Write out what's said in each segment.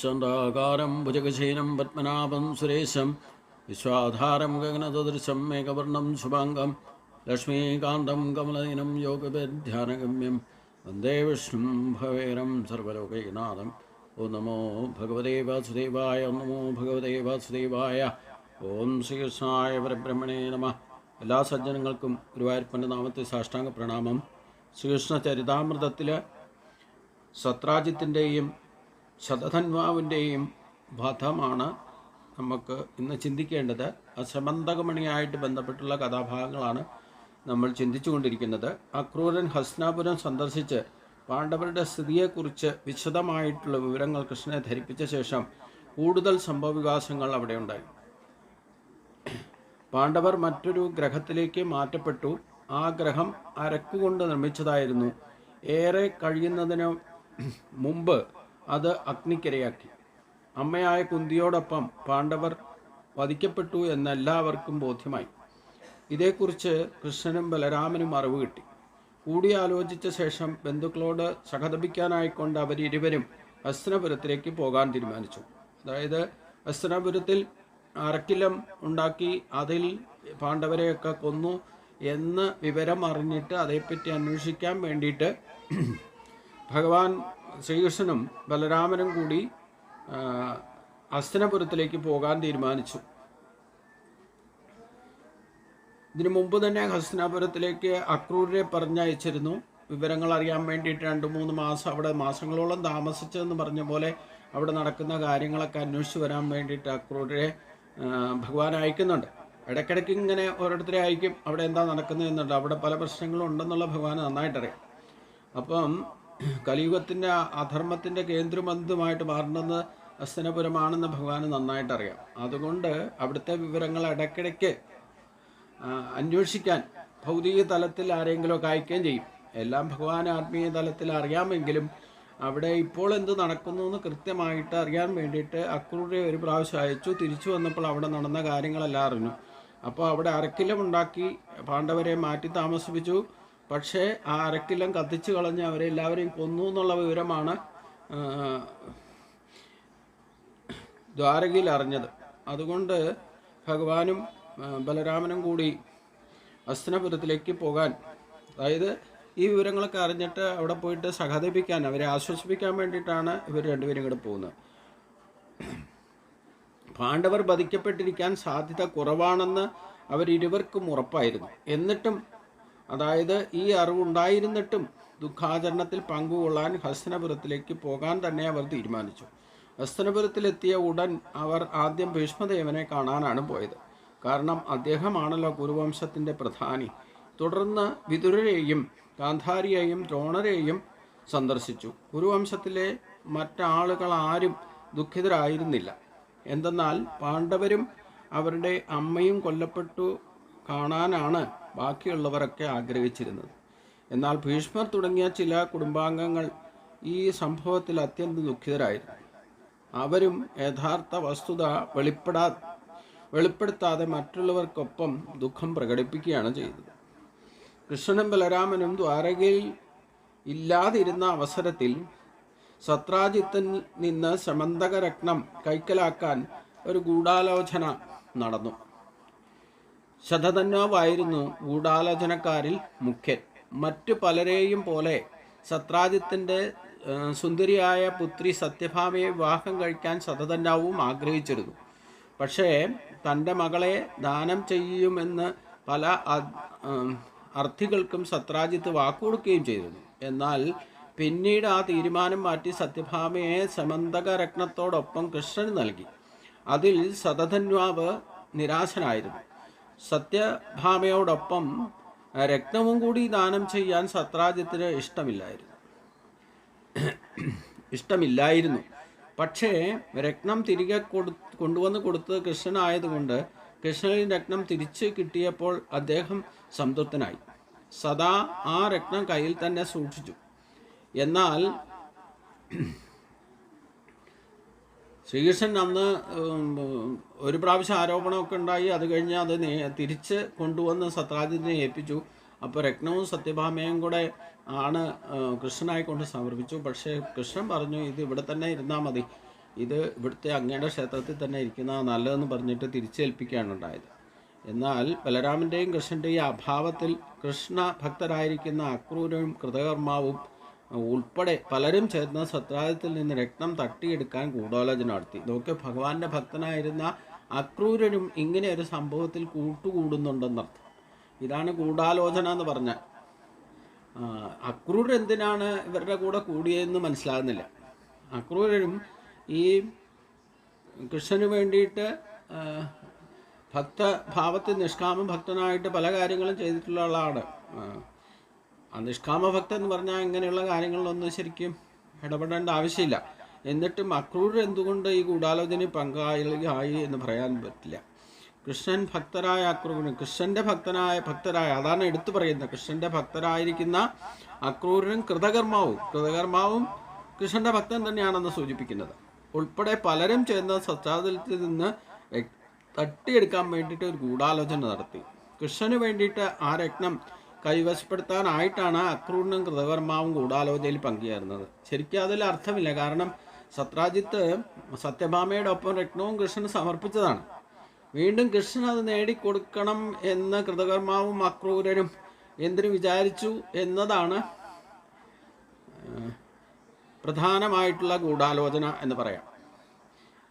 ചന്ദ്രാകാരം ഭുജഗശീനം പത്മനാഭം സുരേശം വിശ്വാധാരം ഗഗനദൃശം മേഘവർണം ശുഭാംഗം ലക്ഷ്മീകാന്തം കമലദിനം യോഗബദ്ധ്യാനഗമ്യം വന്ദേ വിഷ്ണു ഭവേരം സർവലോകൈനാഥം ഓം നമോ ഭഗവതേ വാസുദേവായ നമോ ഭഗവതേ വാസുദേവായ ഓം ശ്രീകൃഷ്ണായ പരബ്രഹ്മണേ നമ. എല്ലാ സജ്ജനങ്ങൾക്കും ഗുരുവായൂരപ്പന്റെ നാമത്തെ സാഷ്ടാംഗ പ്രണാമം. ശ്രീകൃഷ്ണ ചരിതാമൃതത്തിൽ സത്രാജിത്തിന്റെയും ശതധന്വാവിന്റെയും വധമാണ് നമുക്ക് ഇന്ന് ചിന്തിക്കേണ്ടത്. അസമന്തകമണിയായിട്ട് ബന്ധപ്പെട്ടുള്ള കഥാഭാഗങ്ങളാണ് നമ്മൾ ചിന്തിച്ചുകൊണ്ടിരിക്കുന്നത്. അക്രൂരൻ ഹസ്നാപുരം സന്ദർശിച്ച് പാണ്ഡവരുടെ സ്ഥിതിയെക്കുറിച്ച് വിശദമായിട്ടുള്ള വിവരങ്ങൾ കൃഷ്ണനെ ധരിപ്പിച്ച ശേഷം കൂടുതൽ സംഭവവികാസങ്ങൾ അവിടെ ഉണ്ടായി പാണ്ഡവർ മറ്റൊരു ഗ്രഹത്തിലേക്ക് മാറ്റപ്പെട്ടു. ആ ഗ്രഹം അരക്കുകൊണ്ട് നിർമ്മിച്ചതായിരുന്നു. ഏറെ കഴിയുന്നതിന് മുമ്പ് അത് അഗ്നിക്കിരയാക്കി. അമ്മയായ കുന്തിയോടൊപ്പം പാണ്ഡവർ വധിക്കപ്പെട്ടു എന്നെല്ലാവർക്കും ബോധ്യമായി. ഇതേക്കുറിച്ച് കൃഷ്ണനും ബലരാമനും അറിവ് കിട്ടി. കൂടിയാലോചിച്ച ശേഷം ബന്ധുക്കളോട് സഹതപിക്കാനായിക്കൊണ്ട് അവരിരുവരും ഹസ്തനപുരത്തിലേക്ക് പോകാൻ തീരുമാനിച്ചു. അതായത് ഹസ്തനപുരത്തിൽ അരക്കിലം ഉണ്ടാക്കി അതിൽ പാണ്ഡവരെയൊക്കെ കൊന്നു എന്ന് വിവരം അറിഞ്ഞിട്ട് അതേപ്പറ്റി അന്വേഷിക്കാൻ വേണ്ടിയിട്ട് ഭഗവാൻ ശ്രീകൃഷ്ണനും ബലരാമനും കൂടി അസ്തനപുരത്തിലേക്ക് പോകാൻ തീരുമാനിച്ചു. ഇതിനു മുമ്പ് തന്നെ ഹസ്തനാപുരത്തിലേക്ക് അക്രൂരെ പറഞ്ഞയച്ചിരുന്നു. വിവരങ്ങൾ അറിയാൻ വേണ്ടിയിട്ട് രണ്ട് മൂന്ന് മാസം അവിടെ മാസങ്ങളോളം താമസിച്ചതെന്ന് പറഞ്ഞ പോലെ അവിടെ നടക്കുന്ന കാര്യങ്ങളൊക്കെ അന്വേഷിച്ച് വരാൻ വേണ്ടിയിട്ട് അക്രൂരെ ഭഗവാൻ അയക്കുന്നുണ്ട്. ഇടയ്ക്കിടയ്ക്ക് ഇങ്ങനെ ഓരോരുത്തരെ അയക്കും. അവിടെ എന്താ നടക്കുന്നത് എന്നുണ്ട്. അവിടെ പല പ്രശ്നങ്ങളും ഉണ്ടെന്നുള്ള ഭഗവാൻ നന്നായിട്ടറിയാം. അപ്പം കലിയുഗത്തിന്റെ അധർമ്മത്തിന്റെ കേന്ദ്രബന്ധുമായിട്ട് മാറുന്നത് ഹസ്തനപുരമാണെന്ന് ഭഗവാന് നന്നായിട്ടറിയാം. അതുകൊണ്ട് അവിടുത്തെ വിവരങ്ങൾ ഇടയ്ക്കിടയ്ക്ക് അന്വേഷിക്കാൻ ഭൗതിക തലത്തിൽ ആരെങ്കിലുമൊക്കെ അയക്കുകയും ചെയ്യും. എല്ലാം ഭഗവാൻ ആത്മീയ തലത്തിൽ അറിയാമെങ്കിലും അവിടെ ഇപ്പോൾ എന്ത് നടക്കുന്നു എന്ന് കൃത്യമായിട്ട് അറിയാൻ വേണ്ടിയിട്ട് അക്രൂരെ ഒരു പ്രാവശ്യം അയച്ചു. തിരിച്ചു വന്നപ്പോൾ അവിടെ നടന്ന കാര്യങ്ങളെല്ലാം അറിഞ്ഞു. അപ്പോൾ അവിടെ അരക്കിലം ഉണ്ടാക്കി പാണ്ഡവരെ മാറ്റി താമസിപ്പിച്ചു. പക്ഷേ ആ അരക്കിലം കത്തിച്ചു കളഞ്ഞ് അവരെ എല്ലാവരെയും കൊന്നു എന്നുള്ള വിവരമാണ് ദ്വാരകയിൽ അറിഞ്ഞത്. അതുകൊണ്ട് ഭഗവാനും ബലരാമനും കൂടി അസ്തനപുരത്തിലേക്ക് പോകാൻ അതായത് ഈ വിവരങ്ങളൊക്കെ അറിഞ്ഞിട്ട് അവിടെ പോയിട്ട് സഹതപിക്കാൻ അവരെ ആശ്വസിപ്പിക്കാൻ വേണ്ടിയിട്ടാണ് ഇവർ രണ്ടുപേരും കൂടെ പോകുന്നത്. പാണ്ഡവർ വധിക്കപ്പെട്ടിരിക്കാൻ സാധ്യത കുറവാണെന്ന് അവരിരുവർക്കും ഉറപ്പായിരുന്നു. എന്നിട്ടും അതായത് ഈ അറിവുണ്ടായിരുന്നിട്ടും ദുഃഖാചരണത്തിൽ പങ്കുകൊള്ളാൻ ഹസ്തനപുരത്തിലേക്ക് പോകാൻ തന്നെ അവർ തീരുമാനിച്ചു. ഹസ്തനപുരത്തിലെത്തിയ ഉടൻ അവർ ആദ്യം ഭീഷ്മദേവനെ കാണാനാണ് പോയത്. കാരണം അദ്ദേഹമാണല്ലോ കുരുവംശത്തിന്റെ പ്രധാനി. തുടർന്ന് വിതുരരെയും ഗാന്ധാരിയെയും ദ്രോണരെയും സന്ദർശിച്ചു. കുരുവംശത്തിലെ മറ്റാളുകൾ ആരും ദുഃഖിതരായിരുന്നില്ല. എന്തെന്നാൽ പാണ്ഡവരും അവരുടെ അമ്മയും കൊല്ലപ്പെട്ടു കാണാനാണ് ബാക്കിയുള്ളവരൊക്കെ ആഗ്രഹിച്ചിരുന്നത്. എന്നാൽ ഭീഷ്മർ തുടങ്ങിയ ചില കുടുംബാംഗങ്ങൾ ഈ സംഭവത്തിൽ അത്യന്തം ദുഃഖിതരായിരുന്നു. അവരും യഥാർത്ഥ വസ്തുത വെളിപ്പെടാ വെളിപ്പെടുത്താതെ മറ്റുള്ളവർക്കൊപ്പം ദുഃഖം പ്രകടിപ്പിക്കുകയാണ് ചെയ്തത്. കൃഷ്ണനും ബലരാമനും ദ്വാരകയിൽ ഇല്ലാതിരുന്ന അവസരത്തിൽ സത്രാജിത്തിൽ നിന്ന് സമന്തകരത്നം കൈക്കലാക്കാൻ ഒരു ഗൂഢാലോചന നടന്നു. ശതധന്വാവായിരുന്നു ഗൂഢാലോചനക്കാരിൽ മുഖ്യൻ. മറ്റു പലരെയും പോലെ സത്രാജിത്തിന്റെ സുന്ദരിയായ പുത്രി സത്യഭാമയെ വിവാഹം കഴിക്കാൻ ശതധന്വാവും ആഗ്രഹിച്ചിരുന്നു. പക്ഷേ തന്റെ മകളെ ദാനം ചെയ്യുമെന്ന് പല അർത്ഥികൾക്കും സത്രാജിത്ത് വാക്കുകൊടുക്കുകയും ചെയ്തിരുന്നു. എന്നാൽ പിന്നീട് ആ തീരുമാനം മാറ്റി സത്യഭാമയെ സമന്തക രത്നത്തോടൊപ്പം കൃഷ്ണന് നൽകി. അതിൽ സതധന്വാവ് നിരാശനായിരുന്നു. സത്യഭാമയോടൊപ്പം രക്തവും കൂടി ദാനം ചെയ്യാൻ സത്രാജിത്തിന് ഇഷ്ടമില്ലായിരുന്നു. ഇഷ്ടമില്ലായിരുന്നു. പക്ഷേ രക്തം തിരികെ കൊടു കൊണ്ടുവന്ന് കൊടുത്തത് കൃഷ്ണനായതുകൊണ്ട് കൃഷ്ണനിൽ രത്നം തിരിച്ച് കിട്ടിയപ്പോൾ അദ്ദേഹം സംതൃപ്തനായി. സദാ ആ രക്തം കയ്യിൽ തന്നെ സൂക്ഷിച്ചു. എന്നാൽ ശ്രീകൃഷ്ണൻ അന്ന് ഒരു പ്രാവശ്യം ആരോപണമൊക്കെ ഉണ്ടായി. അത് കഴിഞ്ഞ് അത് തിരിച്ച് കൊണ്ടുവന്ന് സത്രാജിത്തിനെ ഏൽപ്പിച്ചു. അപ്പോൾ രത്നവും സത്യഭാമയും കൂടെ ആണ് കൃഷ്ണനായിക്കൊണ്ട് കൃഷ്ണനായി കൊണ്ട് സമർപ്പിച്ചു. പക്ഷേ കൃഷ്ണൻ പറഞ്ഞു ഇത് ഇവിടെ തന്നെ ഇരുന്നാൽ മതി. ഇത് ഇവിടുത്തെ അങ്ങയുടെ ക്ഷേത്രത്തിൽ തന്നെ ഇരിക്കുന്ന നല്ലതെന്ന് പറഞ്ഞിട്ട് തിരിച്ചേൽപ്പിക്കുകയാണ് ഉണ്ടായത്. എന്നാൽ ബലരാമന്റെയും കൃഷ്ണന്റെയും അഭാവത്തിൽ കൃഷ്ണ ഭക്തരായിരിക്കുന്ന അക്രൂരവും കൃതകർമാവും ഉൾപ്പെടെ പലരും ചേർന്ന് സത്രാജത്തിൽ നിന്ന് രക്തം തട്ടിയെടുക്കാൻ ഗൂഢാലോചന നടത്തി. ഇതൊക്കെ ഭഗവാന്റെ ഭക്തനായിരുന്ന അക്രൂരനും ഇങ്ങനെ ഒരു സംഭവത്തിൽ കൂട്ടുകൂടുന്നുണ്ടെന്നർത്ഥം. ഇതാണ് ഗൂഢാലോചന എന്ന് പറഞ്ഞ അക്രൂർ എന്തിനാണ് ഇവരുടെ കൂടെ കൂടിയതെന്ന് മനസ്സിലാകുന്നില്ല. അക്രൂരനും ഈ കൃഷ്ണന് വേണ്ടിയിട്ട് ആ, ഭക്തഭാവത്തിൽ നിഷ്കാമ ഭക്തനായിട്ട് പല കാര്യങ്ങളും ചെയ്തിട്ടുള്ള ആളാണ്. നിഷ്കാമ ഭക്തൻ എന്ന് പറഞ്ഞാൽ ഇങ്ങനെയുള്ള കാര്യങ്ങളിലൊന്നും ശരിക്കും ഇടപെടേണ്ട ആവശ്യമില്ല. എന്നിട്ടും അക്രൂർ എന്തുകൊണ്ട് ഈ ഗൂഢാലോചനയിൽ പങ്കാളിയായി എന്ന് പറയാൻ പറ്റില്ല. കൃഷ്ണൻ ഭക്തരായ അക്രൂരന് കൃഷ്ണന്റെ ഭക്തനായ ഭക്തരായ അതാണ് എടുത്തു പറയുന്നത്. കൃഷ്ണന്റെ ഭക്തരായിരിക്കുന്ന അക്രൂരനും കൃതകർമാവും. കൃതകർമാവും കൃഷ്ണന്റെ ഭക്തൻ തന്നെയാണെന്ന് സൂചിപ്പിക്കുന്നത്. ഉൾപ്പെടെ പലരും ചേർന്ന സത്രാതലത്തിൽ നിന്ന് തട്ടിയെടുക്കാൻ വേണ്ടിയിട്ട് ഒരു ഗൂഢാലോചന നടത്തി. കൃഷ്ണന് വേണ്ടിയിട്ട് ആ രത്നം കൈവശപ്പെടുത്താനായിട്ടാണ് അക്രൂരനും കൃതകർമാവും ഗൂഢാലോചനയിൽ പങ്കുചേർന്നത് ശരിക്കും അതിൽ അർത്ഥമില്ല. കാരണം സത്രാജിത്ത് സത്യഭാമയുടെ ഒപ്പം രത്നവും കൃഷ്ണന് സമർപ്പിച്ചതാണ്. വീണ്ടും കൃഷ്ണൻ അത് നേടിക്കൊടുക്കണം എന്ന് കൃതകർമാവും അക്രൂരനും എന്തിനു വിചാരിച്ചു എന്നതാണ് പ്രധാനമായിട്ടുള്ള ഗൂഢാലോചന എന്ന് പറയാം.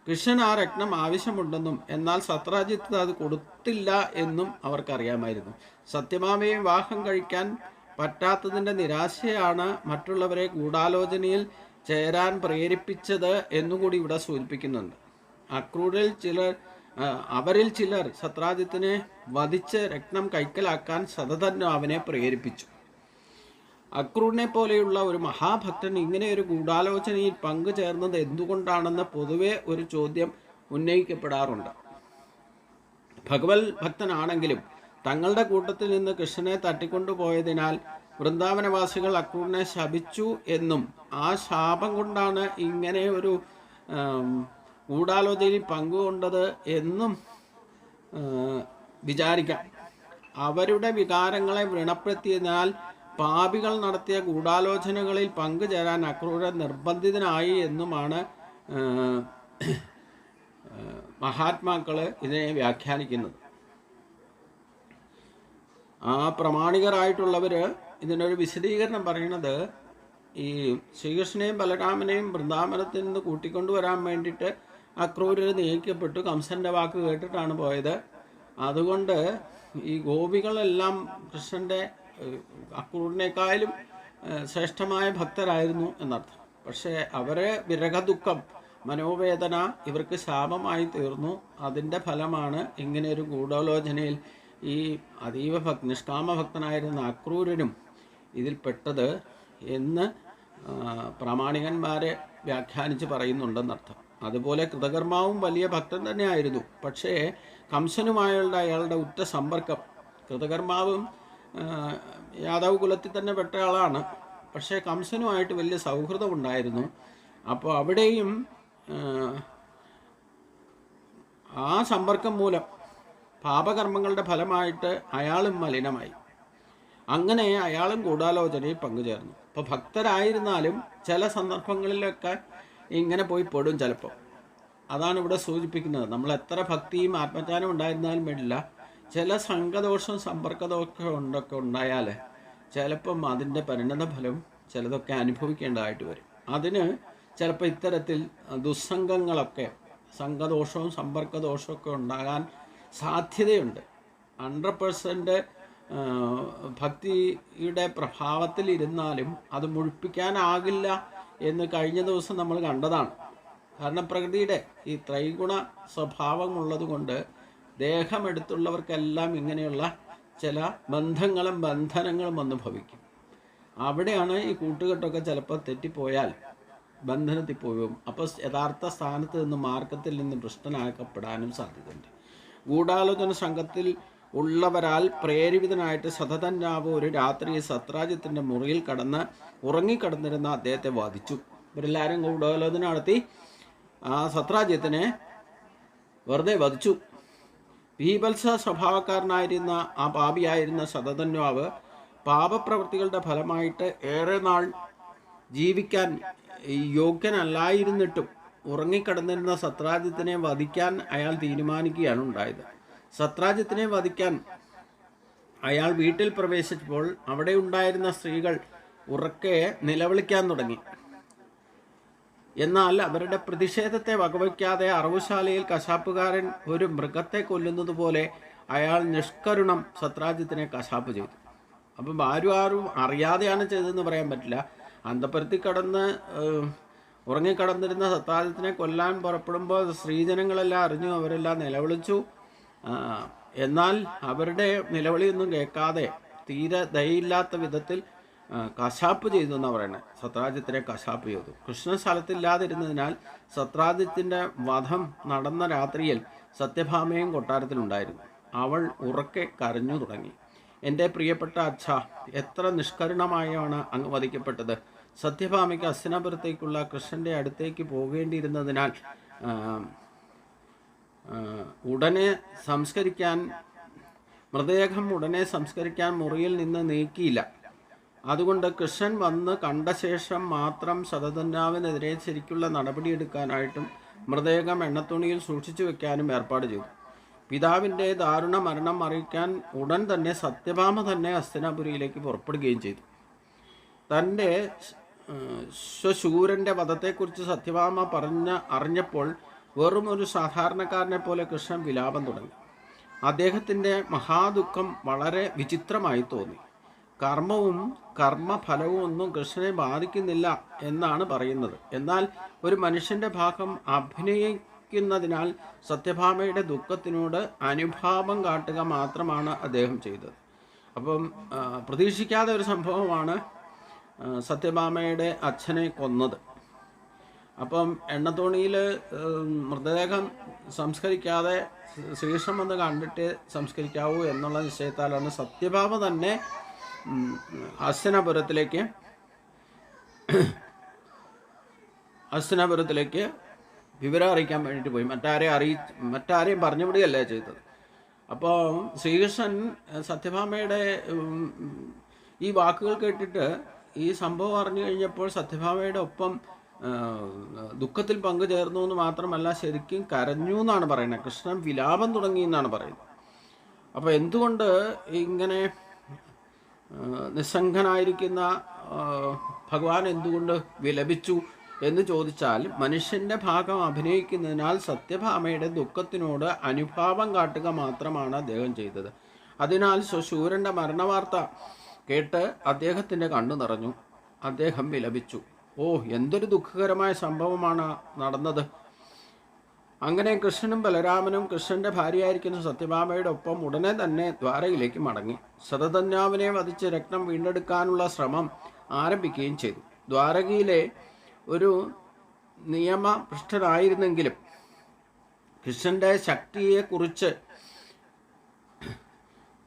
കൃഷ്ണൻ ആ രത്നം ആവശ്യമുണ്ടെന്നും എന്നാൽ സത്രാജിത്ത് അത് കൊടുത്തില്ല എന്നും അവർക്കറിയാമായിരുന്നു. സത്യമാമയെ വിവാഹം കഴിക്കാൻ പറ്റാത്തതിന്റെ നിരാശയാണ് മറ്റുള്ളവരെ ഗൂഢാലോചനയിൽ ചേരാൻ പ്രേരിപ്പിച്ചത് എന്നുകൂടി ഇവിടെ സൂചിപ്പിക്കുന്നുണ്ട്. അക്രൂരിൽ ചിലർ അവരിൽ ചിലർ സത്രാജിത്തിനെ വധിച്ച് രക്തം കൈക്കലാക്കാൻ സതതന്നെ അവനെ പ്രേരിപ്പിച്ചു. അക്രൂരിനെ പോലെയുള്ള ഒരു മഹാഭക്തൻ ഇങ്ങനെ ഒരു ഗൂഢാലോചനയിൽ പങ്കുചേർന്നത് എന്തുകൊണ്ടാണെന്ന് പൊതുവെ ഒരു ചോദ്യം ഉന്നയിക്കപ്പെടാറുണ്ട്. ഭഗവത് ഭക്തനാണെങ്കിലും തങ്ങളുടെ കൂട്ടത്തിൽ നിന്ന് കൃഷ്ണനെ തട്ടിക്കൊണ്ടുപോയതിനാൽ വൃന്ദാവനവാസികൾ അക്രൂരിനെ ശപിച്ചു എന്നും ആ ശാപം കൊണ്ടാണ് ഇങ്ങനെ ഒരു ഗൂഢാലോചനയിൽ പങ്കുകൊണ്ടത് എന്നും വിചാരിക്കാം. അവരുടെ വികാരങ്ങളെ വ്രണപ്പെടുത്തിയതിനാൽ പാപികൾ നടത്തിയ ഗൂഢാലോചനകളിൽ പങ്കുചേരാൻ അക്രൂര നിർബന്ധിതനായി എന്നുമാണ് മഹാത്മാക്കൾ ഇതിനെ വ്യാഖ്യാനിക്കുന്നത്. ആ പ്രമാണികരായിട്ടുള്ളവർ ഇതിനൊരു വിശദീകരണം പറയുന്നത് ഈ ശ്രീകൃഷ്ണനെയും ബലരാമനെയും വൃന്ദാവനത്തിൽ നിന്ന് കൂട്ടിക്കൊണ്ടുവരാൻ വേണ്ടിയിട്ട് അക്രൂരർ നീക്കപ്പെട്ടു കംസന്റെ വാക്ക് കേട്ടിട്ടാണ് പോയത്. അതുകൊണ്ട് ഈ ഗോപികളെല്ലാം കൃഷ്ണന്റെ ഏഹ്, ശ്രേഷ്ഠമായ ഭക്തരായിരുന്നു എന്നർത്ഥം. പക്ഷേ അവരെ വിരഹദുഃഖം മനോവേദന ഇവർക്ക് ശാപമായി തീർന്നു. അതിന്റെ ഫലമാണ് ഇങ്ങനെ ഒരു ഗൂഢാലോചനയിൽ ഈ അതീവ ഭക് നിഷ്കാമ ഭക്തനായിരുന്ന അക്രൂരനും ഇതിൽപ്പെട്ടത് എന്ന് പ്രാമാണികന്മാരെ വ്യാഖ്യാനിച്ച് പറയുന്നുണ്ടെന്നർത്ഥം. അതുപോലെ കൃതകർമാവും വലിയ ഭക്തൻ തന്നെയായിരുന്നു. പക്ഷേ കംസനുമായുള്ള അയാളുടെ ഉറ്റ സമ്പർക്കം കൃതകർമാവും യാദവ് കുലത്തിൽ തന്നെ പെട്ട ആളാണ്. പക്ഷേ കംസനുമായിട്ട് വലിയ സൗഹൃദമുണ്ടായിരുന്നു. അപ്പോൾ അവിടെയും ആ, സമ്പർക്കം മൂലം പാപകർമ്മങ്ങളുടെ ഫലമായിട്ട് അയാളും മലിനമായി. അങ്ങനെ അയാളും ഗൂഢാലോചനയിൽ പങ്കുചേർന്നു. അപ്പോൾ ഭക്തരായിരുന്നാലും ചില സന്ദർഭങ്ങളിലൊക്കെ ഇങ്ങനെ പോയി പെടും ചിലപ്പോൾ അതാണ് ഇവിടെ സൂചിപ്പിക്കുന്നത്. നമ്മൾ എത്ര ഭക്തിയും ആത്മജ്ഞാനം ഉണ്ടായിരുന്നാലും വേണ്ടില്ല ചില സംഘദോഷം സമ്പർക്കദോഷം ഉണ്ടൊക്കെ ഉണ്ടായാൽ ചിലപ്പം അതിന്റെ പരിണത ഫലം ചിലതൊക്കെ അനുഭവിക്കേണ്ടതായിട്ട് വരും. അതിന് ചിലപ്പോൾ ഇത്തരത്തിൽ ദുസ്സംഗങ്ങളൊക്കെ സംഘദോഷവും സമ്പർക്കദോഷവും ഒക്കെ ഉണ്ടാകാൻ സാധ്യതയുണ്ട്. ഹൺഡ്രഡ് പേഴ്സന്റ് ഭക്തിയുടെ പ്രഭാവത്തിൽ ഇരുന്നാലും അത് മുഴിപ്പിക്കാനാകില്ല എന്ന് കഴിഞ്ഞ ദിവസം നമ്മൾ കണ്ടതാണ്. കാരണം പ്രകൃതിയുടെ ഈ ത്രൈഗുണ സ്വഭാവമുള്ളത് കൊണ്ട് ദേഹമെടുത്തുള്ളവർക്കെല്ലാം ഇങ്ങനെയുള്ള ചില ബന്ധങ്ങളും ബന്ധനങ്ങളും വന്ന് ഭവിക്കും. അവിടെയാണ് ഈ കൂട്ടുകെട്ടൊക്കെ ചിലപ്പോൾ തെറ്റിപ്പോയാൽ ബന്ധനത്തിൽ പോകും അപ്പോൾ യഥാർത്ഥ സ്ഥാനത്ത് നിന്ന് മാർഗത്തിൽ നിന്ന് ഭ്രഷ്ടനാക്കപ്പെടാനും സാധ്യതയുണ്ട്. ഗൂഢാലോചന സംഘത്തിൽ ഉള്ളവരാൽ പ്രേരിതനായിട്ട് സതതന്നാവ് ഒരു രാത്രി സത്രാജിത്തിന്റെ മുറിയിൽ കടന്ന് ഉറങ്ങിക്കിടന്നിരുന്ന അദ്ദേഹത്തെ വധിച്ചു. ഇവരെല്ലാവരും ഗൂഢാലോചന നടത്തി ആ സത്രാജിത്തിനെ വെറുതെ വധിച്ചു. ഭീപത്സ സ്വഭാവക്കാരനായിരുന്ന ആ പാപിയായിരുന്ന ശതധന്വാവ് പാപപ്രവൃത്തികളുടെ ഫലമായിട്ട് ഏറെ നാൾ ജീവിക്കാൻ യോഗ്യനല്ലായിരുന്നിട്ടും ഉറങ്ങിക്കിടന്നിരുന്ന സത്രാജിത്തിനെ വധിക്കാൻ അയാൾ തീരുമാനിക്കുകയാണ് ഉണ്ടായത്. സത്രാജിത്തിനെ വധിക്കാൻ അയാൾ വീട്ടിൽ പ്രവേശിച്ചപ്പോൾ അവിടെ ഉണ്ടായിരുന്ന സ്ത്രീകൾ ഉറക്കെ നിലവിളിക്കാൻ തുടങ്ങി. എന്നാൽ അവരുടെ പ്രതിഷേധത്തെ വകവയ്ക്കാതെ അറവുശാലയിൽ കശാപ്പുകാരൻ ഒരു മൃഗത്തെ കൊല്ലുന്നതുപോലെ അയാൾ നിഷ്കരുണം സത്രാജിത്തിനെ കശാപ്പ് ചെയ്തു. അപ്പം ആരും ആരും അറിയാതെയാണ് ചെയ്തതെന്ന് പറയാൻ പറ്റില്ല. അന്തപ്പുരത്തിൽ കടന്ന് ഉറങ്ങിക്കടന്നിരുന്ന സത്രാജ്യത്തിനെ കൊല്ലാൻ പുറപ്പെടുമ്പോൾ സ്ത്രീജനങ്ങളെല്ലാം അറിഞ്ഞു അവരെല്ലാം നിലവിളിച്ചു. എന്നാൽ അവരുടെ നിലവിളിയൊന്നും കേൾക്കാതെ തീരെ ദയയില്ലാത്ത വിധത്തിൽ കശാപ്പ് ചെയ്തു എന്നാണ് പറയുന്നത് സത്രാജിത്തിനെ കശാപ്പ് ചെയ്തു. കൃഷ്ണൻ സ്ഥലത്തില്ലാതിരുന്നതിനാൽ സത്രാജിത്തിന്റെ വധം നടന്ന രാത്രിയിൽ സത്യഭാമയും കൊട്ടാരത്തിലുണ്ടായിരുന്നു. അവൾ ഉറക്കെ കരഞ്ഞു തുടങ്ങി. എന്റെ പ്രിയപ്പെട്ട അച്ഛ എത്ര നിഷ്കരുണമായാണ് അങ്ങ് വധിക്കപ്പെട്ടത്. സത്യഭാമയ്ക്ക് അസ്തിനാപുരത്തേക്കുള്ള കൃഷ്ണന്റെ അടുത്തേക്ക് പോകേണ്ടിയിരുന്നതിനാൽ ഉടനെ സംസ്കരിക്കാൻ മൃതദേഹം ഉടനെ സംസ്കരിക്കാൻ മുറിയിൽ നിന്ന് നീക്കിയില്ല. അതുകൊണ്ട് കൃഷ്ണൻ വന്ന് കണ്ട ശേഷം മാത്രം ശതധന്യാവിനെതിരെ ശരിക്കുള്ള നടപടിയെടുക്കാനായിട്ടും മൃതദേഹം എണ്ണത്തുണിയിൽ സൂക്ഷിച്ചു വെക്കാനും ഏർപ്പാട് ചെയ്തു. പിതാവിന്റെ ദാരുണ മരണം അറിയിക്കാൻ ഉടൻ തന്നെ സത്യഭാമ തന്നെ അസ്തനാപുരിയിലേക്ക് പുറപ്പെടുകയും ചെയ്തു. തന്റെ സ്വശൂരന്റെ വധത്തെക്കുറിച്ച് സത്യഭാമ പറഞ്ഞ അറിഞ്ഞപ്പോൾ വെറും ഒരു സാധാരണക്കാരനെ പോലെ കൃഷ്ണൻ വിലാപം തുടങ്ങി. അദ്ദേഹത്തിന്റെ മഹാദുഃഖം വളരെ വിചിത്രമായി തോന്നി. കർമ്മവും കർമ്മഫലവും ഒന്നും കൃഷ്ണനെ ബാധിക്കുന്നില്ല എന്നാണ് പറയുന്നത്. എന്നാൽ ഒരു മനുഷ്യന്റെ ഭാഗം അഭിനയിക്കുന്നതിനാൽ സത്യഭാമയുടെ ദുഃഖത്തിനോട് അനുഭാവം കാട്ടുക മാത്രമാണ് അദ്ദേഹം ചെയ്തത്. അപ്പം പ്രതീക്ഷിക്കാതെ ഒരു സംഭവമാണ് സത്യഭാമയുടെ അച്ഛനെ കൊന്നത്. അപ്പം എണ്ണത്തോണിയിൽ മൃതദേഹം സംസ്കരിക്കാതെ ശ്രീകൃഷ്ണൻ വന്ന് കണ്ടിട്ട് സംസ്കരിക്കാവൂ എന്നുള്ള നിശ്ചയത്താലാണ് സത്യഭാമ തന്നെ ഉം, ഹസ്തിനാപുരത്തിലേക്ക് ഹസ്തിനാപുരത്തിലേക്ക് വിവരം അറിയിക്കാൻ വേണ്ടിയിട്ട് പോയി. മറ്റാരെ അറിയി മറ്റാരെയും പറഞ്ഞു വിടുകയല്ല ചെയ്തത്. അപ്പോൾ ശ്രീകൃഷ്ണൻ സത്യഭാമയുടെ ഈ വാക്കുകൾ കേട്ടിട്ട് ഈ സംഭവം അറിഞ്ഞു കഴിഞ്ഞപ്പോൾ സത്യഭാമയുടെ ഒപ്പം ദുഃഖത്തിൽ പങ്കുചേർന്നു എന്ന് മാത്രമല്ല ശരിക്കും കരഞ്ഞു എന്നാണ് പറയുന്നത്. കൃഷ്ണൻ വിലാപം തുടങ്ങി എന്നാണ് പറയുന്നത്. അപ്പോൾ എന്തുകൊണ്ട് ഇങ്ങനെ നിസ്സംഗനായിരിക്കുന്ന ഭഗവാൻ എന്തുകൊണ്ട് വിലപിച്ചു എന്ന് ചോദിച്ചാൽ മനുഷ്യന്റെ ഭാഗം അഭിനയിക്കുന്നതിനാൽ സത്യഭാമയുടെ ദുഃഖത്തിനോട് അനുഭാവം കാട്ടുക മാത്രമാണ് അദ്ദേഹം ചെയ്തത്. അതിനാൽ ശൂരന്റെ മരണവാർത്ത കേട്ട് അദ്ദേഹത്തിന്റെ കണ്ണു നിറഞ്ഞു. അദ്ദേഹം വിലപിച്ചു. ഓ എന്തൊരു ദുഃഖകരമായ സംഭവമാണ് നടന്നത്. അങ്ങനെ കൃഷ്ണനും ബലരാമനും കൃഷ്ണന്റെ ഭാര്യയായിരിക്കുന്ന സത്യഭാമയുടെ ഒപ്പം ഉടനെ തന്നെ ദ്വാരയിലേക്ക് മടങ്ങി. ശതധന്യാവിനെ വധിച്ച് രക്തം വീണ്ടെടുക്കാനുള്ള ശ്രമം ആരംഭിക്കുകയും ചെയ്തു. ദ്വാരകയിലെ ഒരു നിയമപൃഷ്ഠനായിരുന്നെങ്കിലും കൃഷ്ണന്റെ ശക്തിയെക്കുറിച്ച്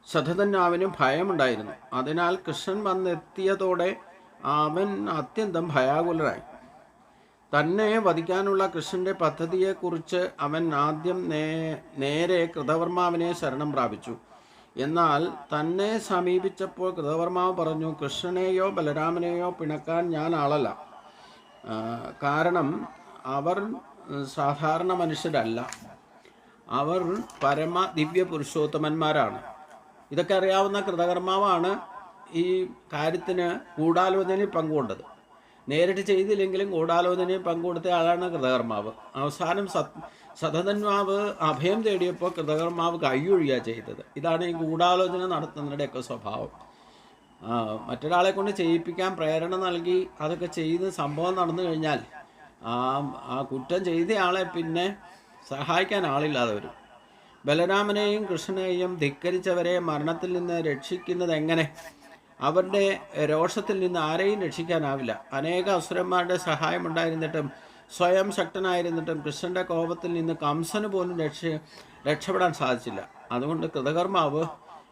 ശതധന്യാവിന് ഭയമുണ്ടായിരുന്നു. അതിനാൽ കൃഷ്ണൻ വന്നെത്തിയതോടെ അവൻ അത്യന്തം ഭയാകുലനായി. തന്നെ വധിക്കാനുള്ള കൃഷ്ണന്റെ പദ്ധതിയെക്കുറിച്ച് അവൻ ആദ്യം നേരെ കൃതവർമാവിനെ ശരണം പ്രാപിച്ചു. എന്നാൽ തന്നെ സമീപിച്ചപ്പോൾ കൃതവർമാവ് പറഞ്ഞു കൃഷ്ണനെയോ ബലരാമനെയോ പിണക്കാൻ ഞാൻ ആളല്ല. കാരണം അവർ സാധാരണ മനുഷ്യരല്ല. അവർ പരമ ദിവ്യ പുരുഷോത്തമന്മാരാണ്. ഇതൊക്കെ അറിയാവുന്ന കൃതകർമാവാണ് ഈ കാര്യത്തിന് ഗൂഢാലോചനയിൽ പങ്കുകൊണ്ടത്. നേരിട്ട് ചെയ്തില്ലെങ്കിലും ഗൂഢാലോചനയിൽ പങ്കുകൊടുത്ത ആളാണ് കൃതകർമാവ്. അവസാനം സത് സതതന്മാവ് അഭയം തേടിയപ്പോൾ കൃതകർമാവ് കൈയൊഴിയുക ചെയ്തത്. ഇതാണ് ഈ ഗൂഢാലോചന നടത്തുന്നവരുടെയൊക്കെ സ്വഭാവം. മറ്റൊരാളെ കൊണ്ട് ചെയ്യിപ്പിക്കാൻ പ്രേരണ നൽകി അതൊക്കെ ചെയ്ത് സംഭവം നടന്നു കഴിഞ്ഞാൽ ആ കുറ്റം ചെയ്തയാളെ പിന്നെ സഹായിക്കാൻ ആളില്ലാതെ വരും. ബലരാമനെയും കൃഷ്ണനെയും ധിക്കരിച്ചവരെ മരണത്തിൽ നിന്ന് രക്ഷിക്കുന്നത് എങ്ങനെ? അവരുടെ രോഷത്തിൽ നിന്ന് ആരെയും രക്ഷിക്കാനാവില്ല. അനേക അസുരന്മാരുടെ സഹായമുണ്ടായിരുന്നിട്ടും സ്വയം ശക്തനായിരുന്നിട്ടും കൃഷ്ണന്റെ കോപത്തിൽ നിന്ന് കംസന് പോലും രക്ഷ രക്ഷപ്പെടാൻ സാധിച്ചില്ല. അതുകൊണ്ട് കൃതകർമാവ്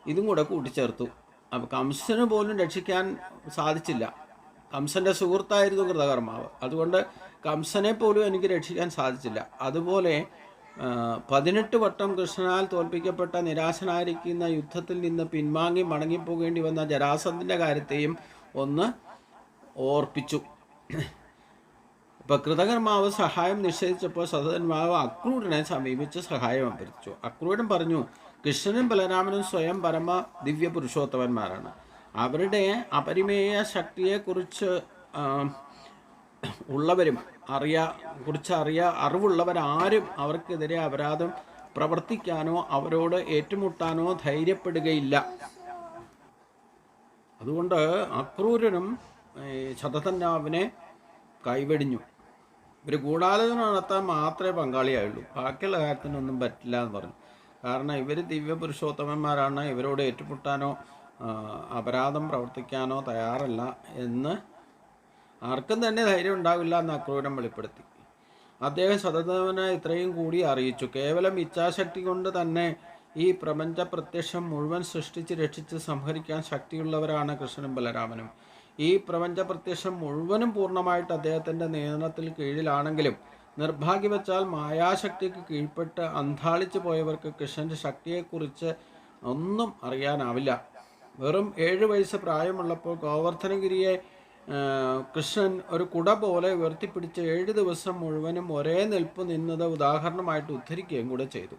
ഇതും കൂടെ കൂട്ടിച്ചേർത്തു. അപ്പോൾ കംസന് പോലും രക്ഷിക്കാൻ സാധിച്ചില്ല. കംസന്റെ സുഹൃത്തായിരുന്നു കൃതകർമാവ്. അതുകൊണ്ട് കംസനെ പോലും എനിക്ക് രക്ഷിക്കാൻ സാധിച്ചില്ല. അതുപോലെ പതിനെട്ട് വട്ടം കൃഷ്ണനാൽ തോൽപ്പിക്കപ്പെട്ട നിരാശനായിരിക്കുന്ന യുദ്ധത്തിൽ നിന്ന് പിൻവാങ്ങി മടങ്ങിപ്പോകേണ്ടി വന്ന ജരാസന്ധിന്റെ കാര്യത്തെയും ഒന്ന് ഓർപ്പിച്ചു. ഇപ്പം കൃതകർമാവ് സഹായം നിഷേധിച്ചപ്പോൾ സതന്മാവ് അക്രൂരനെ സമീപിച്ച് സഹായം അഭ്യർത്ഥിച്ചു. അക്രൂരൻ പറഞ്ഞു കൃഷ്ണനും ബലരാമനും സ്വയം പരമ ദിവ്യ പുരുഷോത്തമന്മാരാണ്. അവരുടെ അപരിമേയ ശക്തിയെക്കുറിച്ച് ഉള്ളവരും അറിയാ കുറിച്ച് അറിയാ അറിവുള്ളവരാരും അവർക്കെതിരെ അപരാധം പ്രവർത്തിക്കാനോ അവരോട് ഏറ്റുമുട്ടാനോ ധൈര്യപ്പെടുകയില്ല. അതുകൊണ്ട് അക്രൂരനും ശതതന്നാവിനെ കൈവെടിഞ്ഞു. ഇവർ ഗൂഢാലോചന നടത്താൻ മാത്രമേ പങ്കാളിയായുള്ളൂ. ബാക്കിയുള്ള കാര്യത്തിനൊന്നും പറ്റില്ല എന്ന് പറഞ്ഞു. കാരണം ഇവർ ദിവ്യ പുരുഷോത്തമന്മാരാണ് ഇവരോട് ഏറ്റുമുട്ടാനോ അപരാധം പ്രവർത്തിക്കാനോ തയ്യാറല്ല എന്ന് ആർക്കും തന്നെ ധൈര്യം ഉണ്ടാവില്ല എന്ന് അക്രൂരം വെളിപ്പെടുത്തി. അദ്ദേഹം സതതവനെ ഇത്രയും കൂടി അറിയിച്ചു. കേവലം ഇച്ഛാശക്തി കൊണ്ട് തന്നെ ഈ പ്രപഞ്ച പ്രത്യക്ഷം മുഴുവൻ സൃഷ്ടിച്ച് രക്ഷിച്ച് സംഹരിക്കാൻ ശക്തിയുള്ളവരാണ് കൃഷ്ണനും ബലരാമനും. ഈ പ്രപഞ്ച പ്രത്യക്ഷം മുഴുവനും പൂർണമായിട്ട് അദ്ദേഹത്തിന്റെ നിയന്ത്രണത്തിൽ കീഴിലാണെങ്കിലും നിർഭാഗ്യവച്ചാൽ മായാശക്തിക്ക് കീഴ്പ്പെട്ട് അന്ധാളിച്ചു പോയവർക്ക് കൃഷ്ണന്റെ ശക്തിയെക്കുറിച്ച് ഒന്നും അറിയാനാവില്ല. വെറും ഏഴ് വയസ്സ് പ്രായമുള്ളപ്പോൾ ഗോവർദ്ധനഗിരിയെ കൃഷ്ണൻ ഒരു കുട പോലെ ഉയർത്തിപ്പിടിച്ച് ഏഴ് ദിവസം മുഴുവനും ഒരേ നിൽപ്പ് നിന്നത് ഉദാഹരണമായിട്ട് ഉദ്ധരിക്കുകയും കൂടെ ചെയ്തു.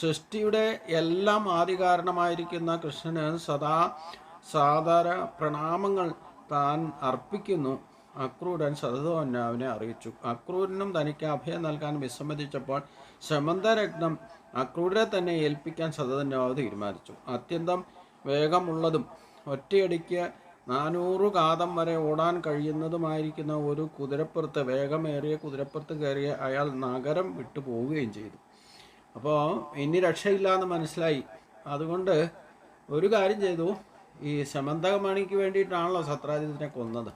സൃഷ്ടിയുടെ എല്ലാം ആദികാരണമായിരിക്കുന്ന കൃഷ്ണന് സദാ സാധാര പ്രണാമങ്ങൾ താൻ അർപ്പിക്കുന്നു. അക്രൂരൻ സതതോന്നാവിനെ അറിയിച്ചു. അക്രൂരനും തനിക്ക് അഭയം നൽകാൻ വിസമ്മതിച്ചപ്പോൾ ശമന്തരത്നം അക്രൂരെ തന്നെ ഏൽപ്പിക്കാൻ സതതന്നാവ് തീരുമാനിച്ചു. അത്യന്തം വേഗമുള്ളതും ഒറ്റയടിക്ക് നാനൂറ് കാതം വരെ ഓടാൻ കഴിയുന്നതുമായിരിക്കുന്ന ഒരു കുതിരപ്പുറത്ത് വേഗമേറിയ കുതിരപ്പുറത്ത് കയറിയ അയാൾ നഗരം വിട്ടു പോവുകയും ചെയ്തു. അപ്പോൾ ഇനി രക്ഷയില്ല എന്ന് മനസ്സിലായി. അതുകൊണ്ട് ഒരു കാര്യം ചെയ്തു. ഈ സമന്തകമണിക്ക് വേണ്ടിയിട്ടാണല്ലോ സത്രാജിത്തിനെ കൊന്നത്.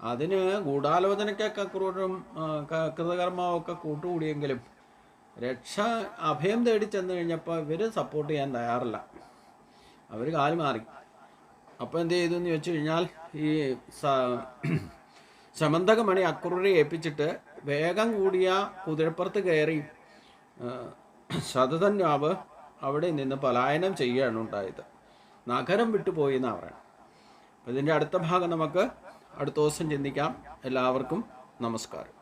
അതിന് ഗൂഢാലോചനയ്ക്കൊക്കെ ക്രൂരും കൃതകർമ്മമൊക്കെ കൂട്ടുകൂടിയെങ്കിലും രക്ഷ അഭയം തേടി ചെന്ന് കഴിഞ്ഞപ്പോൾ ഇവർ സപ്പോർട്ട് ചെയ്യാൻ തയ്യാറില്ല. അവർ കാൽ മാറി. അപ്പോൾ എന്ത് ചെയ്തു എന്ന് വെച്ച് കഴിഞ്ഞാൽ ഈ ശമന്തകമണി അക്രൂരെ ഏൽപ്പിച്ചിട്ട് വേഗം കൂടിയ കുതിരപ്പുറത്ത് കയറി ശതധന്യാവ് അവിടെ നിന്ന് പലായനം ചെയ്യുകയാണ് ഉണ്ടായത്. നഗരം വിട്ടുപോയി എന്നാണ് പറയുന്നത്. അപ്പോൾ ഇതിന്റെ അടുത്ത ഭാഗം നമുക്ക് അടുത്ത ദിവസം ചിന്തിക്കാം. എല്ലാവർക്കും നമസ്കാരം.